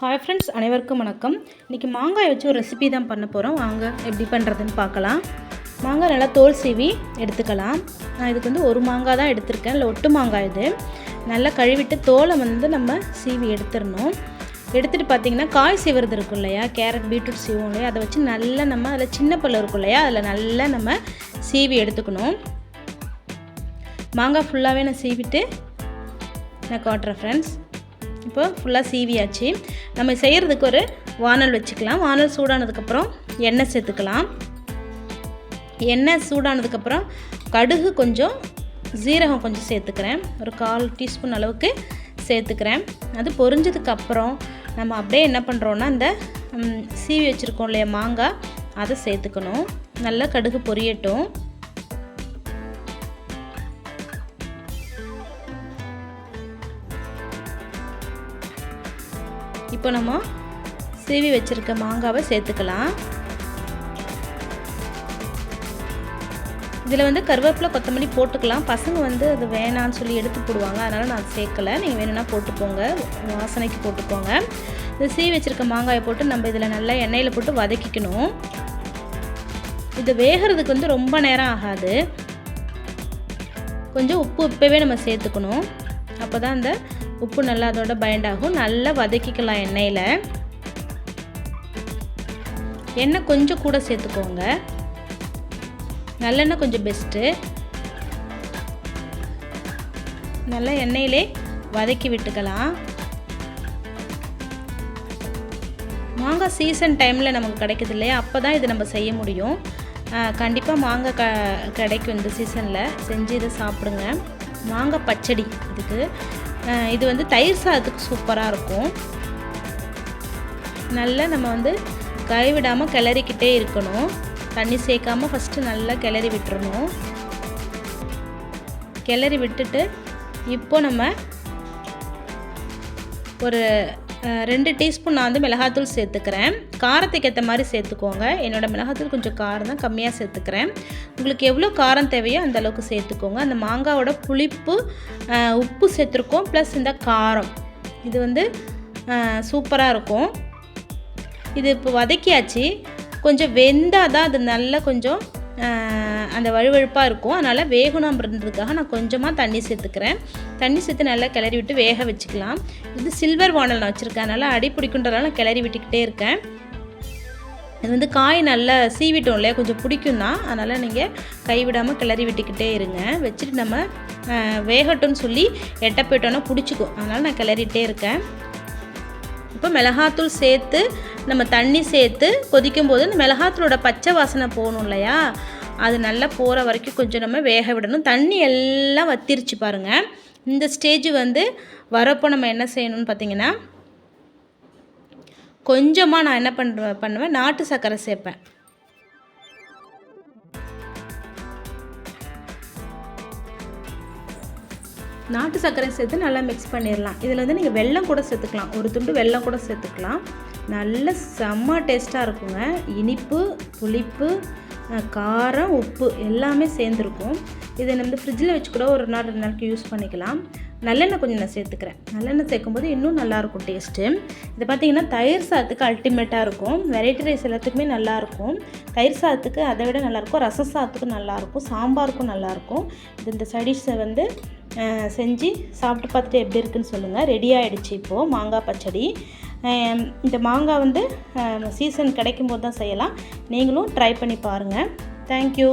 Hi friends அனைவருக்கும் வணக்கம். இன்றைக்கி மாங்காய் வச்சு ஒரு ரெசிபி தான் பண்ண போகிறோம் வாங்க எப்படி பண்ணுறதுன்னு பார்க்கலாம். மாங்காய் நல்லா தோல் சீவி எடுத்துக்கலாம். நான் இதுக்கு வந்து ஒரு மாங்காய் தான் எடுத்திருக்கேன். இல்லை ஒட்டு மாங்காய் இது. நல்லா கழுவிட்டு தோலை வந்து நம்ம சீவி எடுத்துடணும். எடுத்துகிட்டு பார்த்தீங்கன்னா காய் சீவுறது இருக்கும் இல்லையா? கேரட் பீட்ரூட் சீவும் இல்லையா? அதை வச்சு நல்லா நம்ம அதில் சின்ன பல்லு இருக்கும் இல்லையா? அதில் நல்லா நம்ம சீவி எடுத்துக்கணும். மாங்காய் ஃபுல்லாகவே நான் சீவிட்டு நான் காட்டுறேன் ஃப்ரெண்ட்ஸ் இப்போ ஃபுல்லாக சீவியாச்சு நம்ம செய்கிறதுக்கு ஒரு வானல் வச்சுக்கலாம். வானல் சூடானதுக்கப்புறம் எண்ணெய் சேர்த்துக்கலாம். எண்ணெய் சூடானதுக்கப்புறம் கடுகு கொஞ்சம் ஜீரகம் கொஞ்சம் சேர்த்துக்கிறேன். ஒரு கால் டீஸ்பூன் அளவுக்கு சேர்த்துக்கிறேன். அது பொரிஞ்சதுக்கப்புறம் நம்ம அப்படியே என்ன பண்ணுறோன்னா இந்த சீவி வச்சுருக்கோம் இல்லையா மாங்காய் அதை சேர்த்துக்கணும். நல்லா கடுகு பொரியட்டும். இப்போ நம்ம சீவி வச்சுருக்க மாங்காவை சேர்த்துக்கலாம். இதில் வந்து கருவேப்பிலை கொத்தமல்லி போட்டுக்கலாம். பசங்க வந்து அது வேணான்னு சொல்லி எடுத்து போடுவாங்க. அதனால் நான் சேர்க்கலை. நீங்கள் வேணும்னா போட்டுக்கோங்க. வாசனைக்கு போட்டுக்கோங்க. இந்த சீவி வச்சுருக்க மாங்காயை போட்டு நம்ம இதில் நல்லா எண்ணெயில் போட்டு வதக்கிக்கணும். இது வேகிறதுக்கு வந்து ரொம்ப நேரம் ஆகாது. கொஞ்சம் உப்பு இப்போவே நம்ம சேர்த்துக்கணும். அப்போ தான் அந்த உப்பு நல்லா அதோட பைண்ட் ஆகும். நல்லா வதக்கிக்கலாம் எண்ணெயில். எண்ணெய் கொஞ்சம் கூட சேர்த்துக்கோங்க. நல்லெண்ணெய் கொஞ்சம் பெஸ்ட்டு நல்லா எண்ணெயிலே வதக்கி விட்டுக்கலாம். மாங்காய் சீசன் டைமில் நமக்கு கிடைக்குது இல்லையா? அப்போ தான் இது நம்ம செய்ய முடியும். கண்டிப்பாக மாங்காய் க கிடைக்கும் இந்த சீசனில் செஞ்சு இதை சாப்பிடுங்க. மாங்காய் பச்சடி. இதுக்கு இது வந்து தயிர் சாதத்துக்கு சூப்பராக இருக்கும். நல்லா நம்ம வந்து கைவிடாமல் கிளறிக்கிட்டே இருக்கணும். தண்ணி சேர்க்காமல் ஃபஸ்ட்டு நல்லா கிளறி விட்டுறணும். கிளறி விட்டுட்டு இப்போ நம்ம ஒரு ரெண்டு டீஸ்பூன் நான் வந்து மிளகாத்தூள் சேர்த்துக்கிறேன். காரத்துக்கு ஏற்ற மாதிரி சேர்த்துக்கோங்க. என்னோடய மிளகாத்தூள் கொஞ்சம் காரம் தான் கம்மியாக சேர்த்துக்கிறேன். உங்களுக்கு எவ்வளோ காரம் தேவையோ அந்த அளவுக்கு சேர்த்துக்கோங்க. அந்த மாங்காவோட புளிப்பு உப்பு சேர்த்துருக்கோம். ப்ளஸ் இந்த காரம். இது வந்து சூப்பராக இருக்கும். இது இப்போ வதக்கியாச்சு. கொஞ்சம் வெந்தால் தான் அது நல்லா கொஞ்சம் அந்த வழுவழுப்பாக இருக்கும். அதனால் வேகணுன்றதுக்காக நான் கொஞ்சமாக தண்ணி சேர்த்துக்கிறேன். தண்ணி சேர்த்து நல்லா கிளறி விட்டு வேக வச்சுக்கலாம். இது சில்வர் வானல் நான் வச்சுருக்கேன். அதனால் அடி பிடிக்குன்றதால நான் கிளறி விட்டுக்கிட்டே இருக்கேன். இது வந்து காய் நல்லா சீவிட்டோம் இல்லையா? கொஞ்சம் பிடிக்கும் தான் அதனால் நீங்கள் கைவிடாமல் கிளறி விட்டுக்கிட்டே இருங்க. வச்சுட்டு நம்ம வேகட்டும்னு சொல்லி எட்ட போயிட்டோன்னா பிடிச்சிக்கும். அதனால் நான் கிளறிட்டே இருக்கேன். இப்போ மிளகாத்தூள் சேர்த்து நம்ம தண்ணி சேர்த்து கொதிக்கும் போது இந்த மிளகாத்தூளோட பச்சை வாசனை போகணும் இல்லையா? அது நல்லா போகிற வரைக்கும் கொஞ்சம் நம்ம வேக விடணும். தண்ணி எல்லாம் வத்திருச்சு பாருங்கள் இந்த ஸ்டேஜ் வந்து வரப்போ நம்ம என்ன செய்யணும்னு பார்த்தீங்கன்னா கொஞ்சமாக நான் என்ன பண்ணுவேன் பண்ணுவேன் நாட்டு சர்க்கரை சேர்ப்பேன். நாட்டு சர்க்கரை சேர்த்து நல்லா மிக்ஸ் பண்ணிடலாம். இதில் வந்து நீங்கள் வெல்லம் கூட சேர்த்துக்கலாம். ஒரு துண்டு வெல்லம் கூட சேர்த்துக்கலாம். நல்ல செம்ம டேஸ்ட்டாக இருக்குங்க. இனிப்பு புளிப்பு காரம் உப்பு எல்லாமே சேர்ந்துருக்கும். இதை நம்ம ஃப்ரிட்ஜில் வச்சு கூட ஒரு நாள் ரெண்டு நாளைக்கு யூஸ் பண்ணிக்கலாம். நல்லெண்ணெய் கொஞ்சம் நான் சேர்த்துக்கிறேன். நல்லெண்ணெய் சேர்க்கும்போது இன்னும் நல்லாயிருக்கும் டேஸ்ட்டு இது பார்த்தீங்கன்னா தயிர் சாதத்துக்கு அல்டிமேட்டாக இருக்கும். வெரைட்டி ரைஸ் எல்லாத்துக்குமே நல்லாயிருக்கும் தயிர் சாதத்துக்கு அதை விட நல்லாயிருக்கும் ரச சாதத்துக்கு நல்லாயிருக்கும் சாம்பாருக்கும் நல்லாயிருக்கும் இது இந்த சைடிஷை வந்து செஞ்சு சாப்பிட்டு பார்த்துட்டு எப்படி இருக்குன்னு சொல்லுங்கள் ரெடி ஆகிடுச்சு இப்போது மாங்காய் பச்சடி. இந்த மாங்காய் வந்து சீசன் கிடைக்கும் போது தான் செய்யலாம். நீங்களும் ட்ரை பண்ணி பாருங்கள் தேங்க்யூ